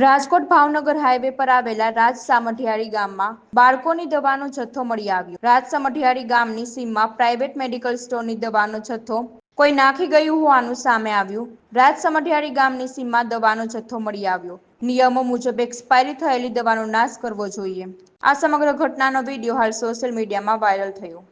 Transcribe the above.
Rajkot Bhavnagar highway પર આવેલા રાજ સામઢિયાળી ગામમાં બાળકોની દવાનો જથ્થો મળી આવ્યો. રાજ સામઢિયાળી ગામની સીમમાં પ્રાઇવેટ મેડિકલ સ્ટોરની દવાનો જથ્થો કોઈ નાખી ગયું હોવાનું સામે આવ્યું. રાજ સામઢિયાળી ગામની સીમમાં દવાનો જથ્થો મળી આવ્યો. નિયમો મુજબ એક્સપાયરી થયેલી દવાનો નાશ કરવો જોઈએ. આ સમગ્ર ઘટનાનો વીડિયો હાલ સોશિયલ મીડિયામાં વાયરલ થયો.